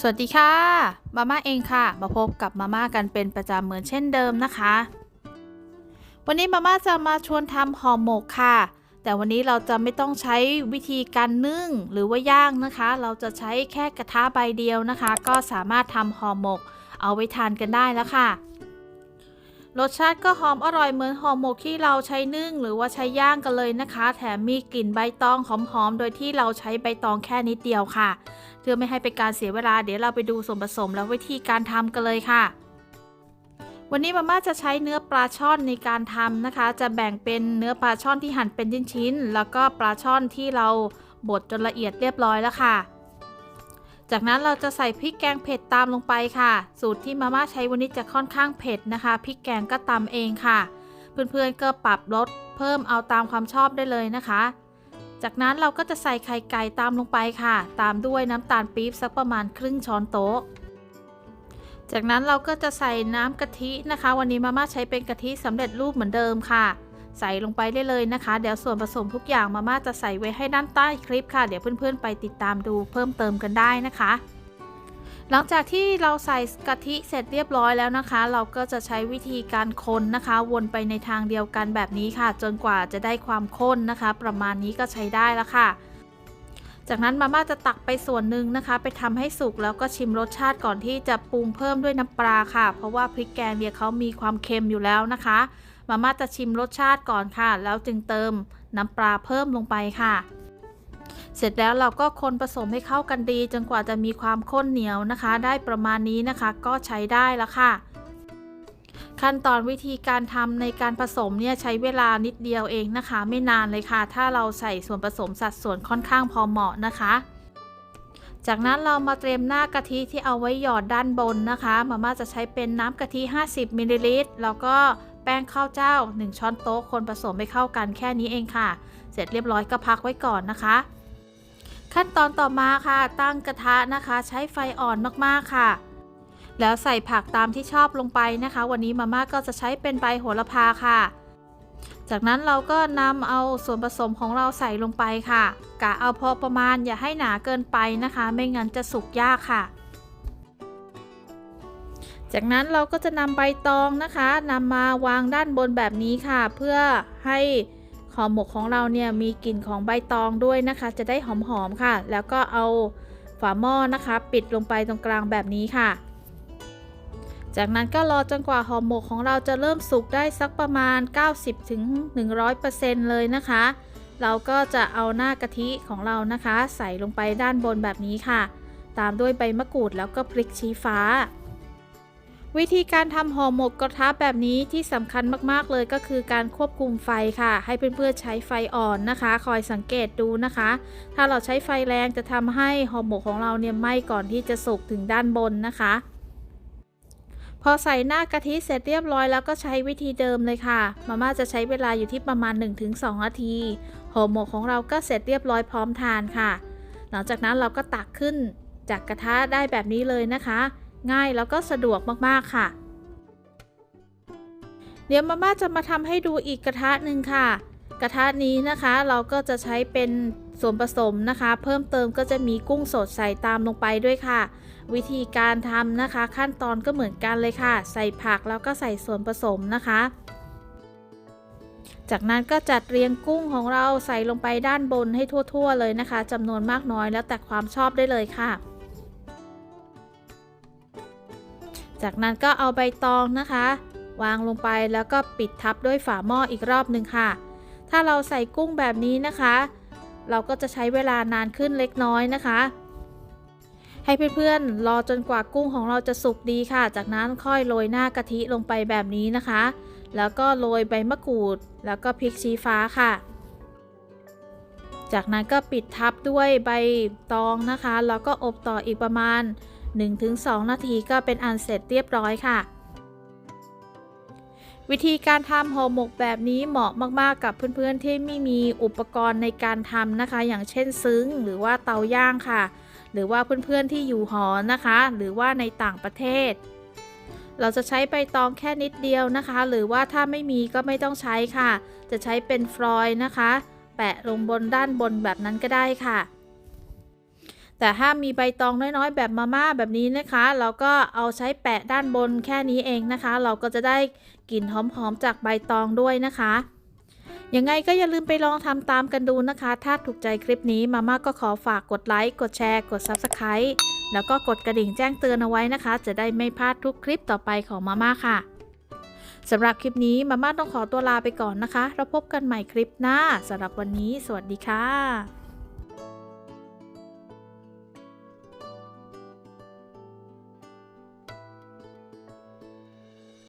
สวัสดีค่ะ มาม่าเองค่ะ มาพบกับมาม่ากันเป็นประจำเหมือนเช่นเดิมนะคะ วันนี้มาม่าจะมาชวนทำห่อหมกค่ะ แต่วันนี้เราจะไม่ต้องใช้วิธีการนึ่งหรือว่าย่างนะคะ เราจะใช้แค่กระทะใบเดียวนะคะ ก็สามารถทำห่อหมก เอาไว้ทานกันได้แล้วค่ะ รสชาติก็หอมอร่อยเหมือนห่อหมกที่เราใช้นึ่ง หรือว่าใช้ย่างกันเลยนะคะ แถมมีกลิ่นใบตองหอมๆ โดยที่เราใช้ใบตองแค่นิดเดียวค่ะ เพื่อไม่ให้เป็นการเสียเวลาเดี๋ยวเราไปดูส่วนผสมและวิธีการทำกันเลยค่ะ วันนี้มาม่าจะใช้เนื้อปลาช่อนในการทำนะคะ จะแบ่งเป็นเนื้อปลาช่อนที่หั่นเป็นชิ้นๆ แล้วก็ปลาช่อนที่เราบดจนละเอียดเรียบร้อยแล้วค่ะ จากนั้นเราจะใส่พริกแกงเผ็ดตามลงไปค่ะ สูตรที่มาม่าใช้วันนี้จะค่อนข้างเผ็ดนะคะพริกแกงก็ตำเองค่ะ เพื่อนๆก็ปรับลดเพิ่มเอาตามความชอบได้เลยนะคะ จากนั้นเราก็จะใส่ไข่ไก่ตามลงไปค่ะ ตามด้วยน้ำตาลปี๊บสักประมาณครึ่งช้อนโต๊ะ จากนั้นเราก็จะใส่น้ำกะทินะคะ วันนี้มาม่าใช้เป็นกะทิสำเร็จรูปเหมือนเดิมค่ะ ใส่ลงไปได้เลยนะคะ เดี๋ยวส่วนผสมทุกอย่างมาม่าจะใส่ไว้ให้ด้านใต้คลิปค่ะ เดี๋ยวเพื่อนๆไปติดตามดูเพิ่มเติมกันได้นะคะ หลังจากที่เราใส่กะทิเสร็จเรียบร้อยแล้วนะคะ เราก็จะใช้วิธีการคนนะคะ วนไปในทางเดียวกันแบบนี้ค่ะ จนกว่าจะได้ความข้นนะคะ ประมาณนี้ก็ใช้ได้แล้วค่ะจากนั้นมาม่าจะตักไปส่วนหนึ่งนะคะ ไปทำให้สุกแล้วก็ชิมรสชาติก่อนที่จะปรุงเพิ่มด้วยน้ำปลาค่ะ เพราะว่าพริกแกงเนี่ยเขามีความเค็มอยู่แล้วนะคะ มาม่าจะชิมรสชาติก่อนค่ะ แล้วจึงเติมน้ำปลาเพิ่มลงไปค่ะ เสร็จแล้วเราก็คนผสมให้เข้ากันดี จนกว่าจะมีความข้นเหนียวนะคะ ได้ประมาณนี้นะคะ ก็ใช้ได้แล้วค่ะ ขั้นตอนวิธีการทำในการผสมเนี่ยใช้เวลานิดเดียวเองนะคะ ไม่นานเลยค่ะ ถ้าเราใส่ส่วนผสมสัดส่วนค่อนข้างพอเหมาะนะคะจากนั้นเรามาเตรียมหน้ากะทิที่เอาไว้หยอดด้านบนนะคะ มาม่าจะใช้เป็นน้ำกะทิ 50มิลลิลิตรแล้วก็ แป้งข้าวเจ้า 1 ช้อนโต๊ะคนผสมให้เข้ากันแค่นี้เองค่ะ เสร็จเรียบร้อยก็พักไว้ก่อนนะคะ ขั้นตอนต่อมาค่ะ ตั้งกระทะนะคะ ใช้ไฟอ่อนมากๆค่ะ แล้วใส่ผักตามที่ชอบลงไปนะคะ วันนี้มาม่าก็จะใช้เป็นใบโหระพาค่ะจากนั้นเราก็นำเอาส่วนผสมของเราใส่ลงไปค่ะ กะเอาพอประมาณอย่าให้หนาเกินไปนะคะ ไม่งั้นจะสุกยากค่ะ จากนั้นเราก็จะนำใบตองนะคะนำมาวางด้านบนแบบนี้ค่ะ เพื่อให้ห่อหมกของเราเนี่ยมีกลิ่นของใบตองด้วยนะคะ จะได้หอมๆค่ะ แล้วก็เอาฝาหม้อนะคะ ปิดลงไปตรงกลางแบบนี้ค่ะ จากนั้นก็รอจนกว่าห่อหมกของเราจะเริ่มสุกได้สักประมาณ 90-100%เลยนะคะ เราก็จะเอาหน้ากะทิของเรานะคะ ใส่ลงไปด้านบนแบบนี้ค่ะ ตามด้วยใบมะกรูดแล้วก็พริกชี้ฟ้า วิธีการทำห่อหมกกระทะแบบนี้ที่สำคัญมากๆเลยก็คือการควบคุมไฟค่ะ ให้เพื่อนๆใช้ไฟอ่อนนะคะ คอยสังเกตดูนะคะ ถ้าเราใช้ไฟแรงจะทำให้ห่อหมกของเราเนี่ยไหม้ก่อนที่จะสุกถึงด้านบนนะคะพอใส่หน้ากะทิเสร็จเรียบร้อยแล้วก็ใช้วิธีเดิมเลยค่ะ มาม่าจะใช้เวลาอยู่ที่ประมาณ 1-2 นาทีห่อหมกของเราก็เสร็จเรียบร้อยพร้อมทานค่ะ หลังจากนั้นเราก็ตักขึ้นจากกระทะได้แบบนี้เลยนะคะ ง่ายแล้วก็สะดวกมากๆค่ะ เดี๋ยวมาม่าจะมาทำให้ดูอีกกระทะหนึ่งค่ะ กระทะนี้นะคะเราก็จะใช้เป็นส่วนผสมนะคะ เพิ่มเติมก็จะมีกุ้งสดใส่ตามลงไปด้วยค่ะ วิธีการทำนะคะ ขั้นตอนก็เหมือนกันเลยค่ะ ใส่ผักแล้วก็ใส่ส่วนผสมนะคะ จากนั้นก็จัดเรียงกุ้งของเราใส่ลงไปด้านบนให้ทั่ว ๆ เลยนะคะจำนวนมากน้อยแล้วแต่ความชอบได้เลยค่ะ จากนั้นก็เอาใบตองนะคะ วางลงไปแล้วก็ปิดทับด้วยฝาหม้ออีกรอบหนึ่งค่ะ ถ้าเราใส่กุ้งแบบนี้นะคะ เราก็จะใช้เวลานานขึ้นเล็กน้อยนะคะ ให้เพื่อนๆรอจนกว่ากุ้งของเราจะสุกดีค่ะ จากนั้นค่อยโรยหน้ากะทิลงไปแบบนี้นะคะ แล้วก็โรยใบมะกรูด แล้วก็พริกชี้ฟ้าค่ะจากนั้นก็ปิดทับด้วยใบตองนะคะ แล้วก็อบต่ออีกประมาณ 1-2 นาทีก็เป็นอันเสร็จเรียบร้อยค่ะ วิธีการทำห่อหมกแบบนี้เหมาะมากๆกับเพื่อนๆที่ไม่มีอุปกรณ์ในการทำนะคะ อย่างเช่นซึ้งหรือว่าเตาย่างค่ะ หรือว่าเพื่อนๆที่อยู่หอนะคะ หรือว่าในต่างประเทศเราจะใช้ใบตองแค่นิดเดียวนะคะ หรือว่าถ้าไม่มีก็ไม่ต้องใช้ค่ะ จะใช้เป็นฟลอยล์นะคะ แปะลงบนด้านบนแบบนั้นก็ได้ค่ะ แต่ถ้ามีใบตองน้อยๆ แบบมาม่าแบบนี้นะคะ เราก็เอาใช้แปะด้านบนแค่นี้เองนะคะ เราก็จะได้กลิ่นหอมๆจากใบตองด้วยนะคะยังไงก็อย่าลืมไปลองทำตามกันดูนะคะ ถ้าถูกใจคลิปนี้มาม่าก็ขอฝากกดไลค์ กดแชร์ กด Subscribe แล้วก็กดกระดิ่งแจ้งเตือนเอาไว้นะคะ จะได้ไม่พลาดทุกคลิปต่อไปของมาม่าค่ะสำหรับคลิปนี้มาม่าต้องขอตัวลาไปก่อนนะคะ เราพบกันใหม่คลิปหน้าสำหรับวันนี้ สวัสดีค่ะ